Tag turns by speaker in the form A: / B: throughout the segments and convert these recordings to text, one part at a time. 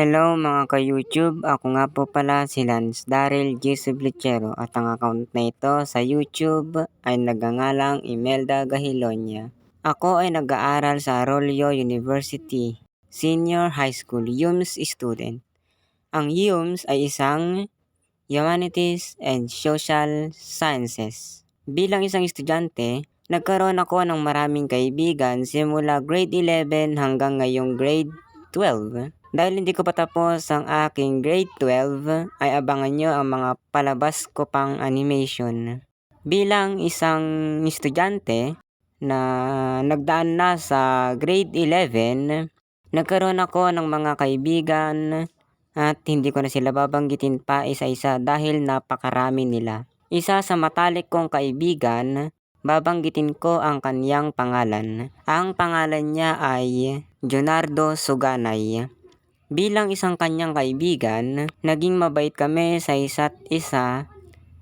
A: Hello mga ka-YouTube, ako nga po pala si Lance Daryl G. Sublichero at ang account na ito sa YouTube ay nagangalang Imelda Gahilonya. Ako ay nag-aaral sa Arroyo University, Senior High School UMS student. Ang UMS ay isang Humanities and Social Sciences. Bilang isang estudyante, nagkaroon ako ng maraming kaibigan simula grade 11 hanggang ngayong grade 12. Dahil hindi ko pa tapos ang aking grade 12, ay abangan nyo ang mga palabas ko pang animation. Bilang isang estudyante na nagdaan na sa grade 11, nagkaroon ako ng mga kaibigan at hindi ko na sila babanggitin pa isa-isa dahil napakarami nila. Isa sa matalik kong kaibigan, babanggitin ko ang kaniyang pangalan. Ang pangalan niya ay Jonardo Suganay. Bilang isang kanyang kaibigan, naging mabait kami sa isa't isa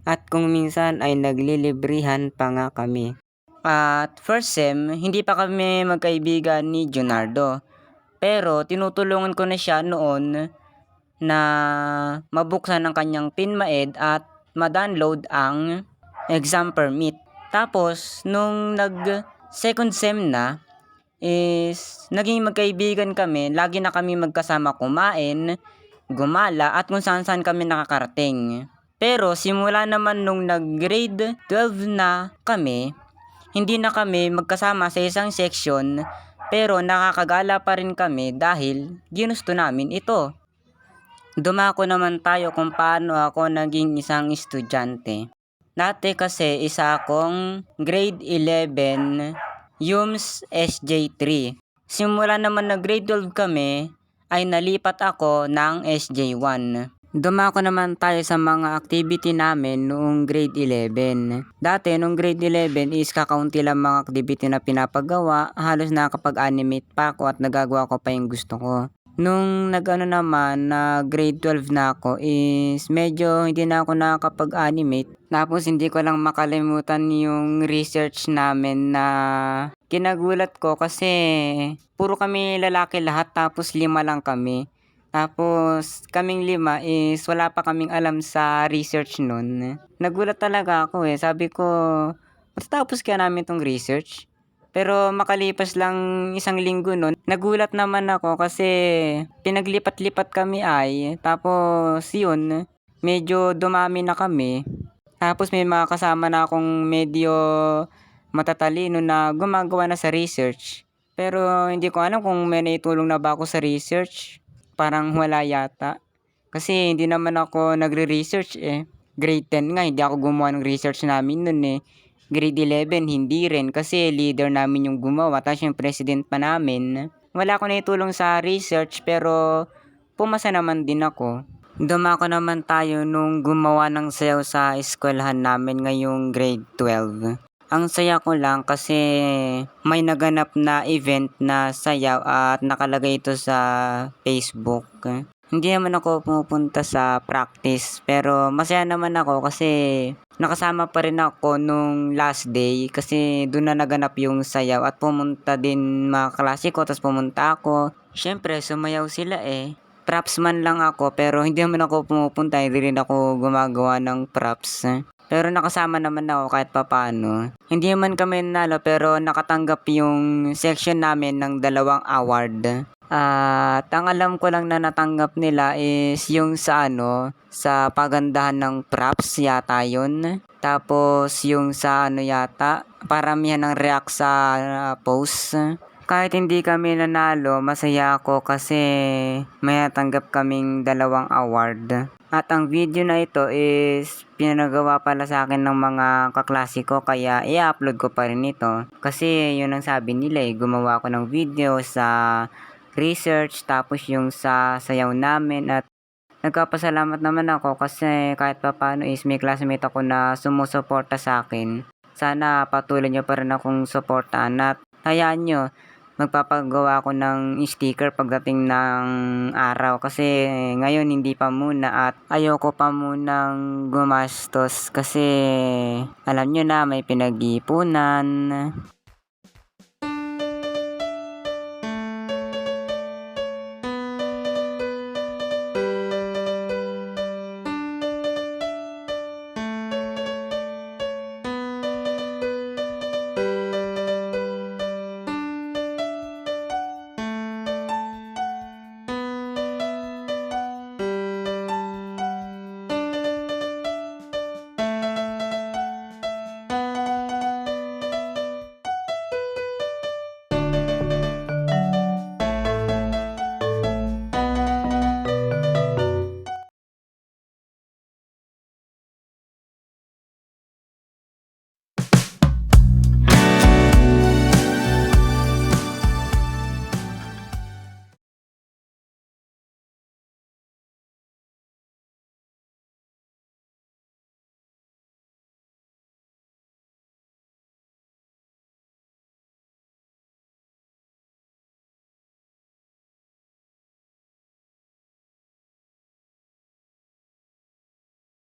A: at kung minsan ay naglilibrihan pa nga kami. At first sem, hindi pa kami magkaibigan ni Jonardo. Pero tinutulungan ko na siya noon na mabuksan ang kanyang PINMAED at ma-download ang exam permit. Tapos, nung nag second sem na, is naging magkaibigan kami. Lagi na kami magkasama kumain, gumala at kung saan saan kami nakakarating. Pero simula naman nung nag-grade 12 na kami, hindi na kami magkasama sa isang section pero nakakagala pa rin kami dahil ginusto namin ito. Dumako naman tayo kung paano ako naging isang estudyante. Dati kasi isa akong grade 11 UMS SJ3. Simula naman na grade 12 kami, ay nalipat ako ng SJ1. Dumako naman tayo sa mga activity namin noong grade 11. Dati, noong grade 11 is kakaunti lang mga activity na pinapagawa. Halos nakakapag-animate pa ako at nagagawa ko pa yung gusto ko. Nung nag-ano naman na grade 12 na ako is medyo hindi na ako nakakapag-animate. Tapos hindi ko lang makalimutan yung research namin na kinagulat ko kasi puro kami lalaki lahat tapos lima lang kami. Tapos kaming lima is wala pa kaming alam sa research nun. Nagulat talaga ako eh. Sabi ko, matatapos kaya namin tong research? Pero makalipas lang isang linggo nun, nagulat naman ako kasi pinaglipat-lipat kami ay. Tapos yun, medyo dumami na kami. Tapos may mga kasama na akong medyo matatalino na gumagawa na sa research. Pero hindi ko alam kung may naitulong na ba ako sa research. Parang wala yata. Kasi hindi naman ako nagre-research eh. Grade 10 nga, hindi ako gumawa ng research namin nun eh grade 11, hindi rin kasi leader namin yung gumawa tapos yung president pa namin. Wala ako naitulong sa research pero pumasa naman din ako. Dumako naman tayo nung gumawa ng sayaw sa eskwelahan namin ngayong grade 12. Ang saya ko lang kasi may naganap na event na sayaw at nakalagay ito sa Facebook. Hindi naman ako pumupunta sa practice pero masaya naman ako kasi nakasama pa rin ako nung last day kasi doon na naganap yung sayaw at pumunta din mga klase ko tapos pumunta ako. Siyempre sumayaw sila eh. Props man lang ako pero hindi naman ako pumupunta hindi rin ako gumagawa ng props. Pero nakasama naman ako kahit papano. Hindi man kami nalo pero nakatanggap yung section namin ng dalawang award. At ang alam ko lang na natanggap nila is yung sa ano, sa pagandahan ng props yata yun. Tapos yung sa ano yata, paramihan ng react sa uh, post. Kahit hindi kami nanalo, masaya ako kasi may natanggap kaming dalawang award. At ang video na ito is pinagawa pala sa akin ng mga kaklasiko kaya i-upload ko pa rin ito. Kasi yun ang sabi nila eh, gumawa ako ng video sa research tapos yung sa sayaw namin at nagkapasalamat naman ako kasi kahit pa paano is may classmate ako na sumusuporta sa akin. Sana patuloy nyo pa rin akong suportahan at hayaan nyo magpapagawa ako ng sticker pagdating ng araw kasi ngayon hindi pa muna at ayoko pa munang gumastos kasi alam nyo na may pinag-ipunan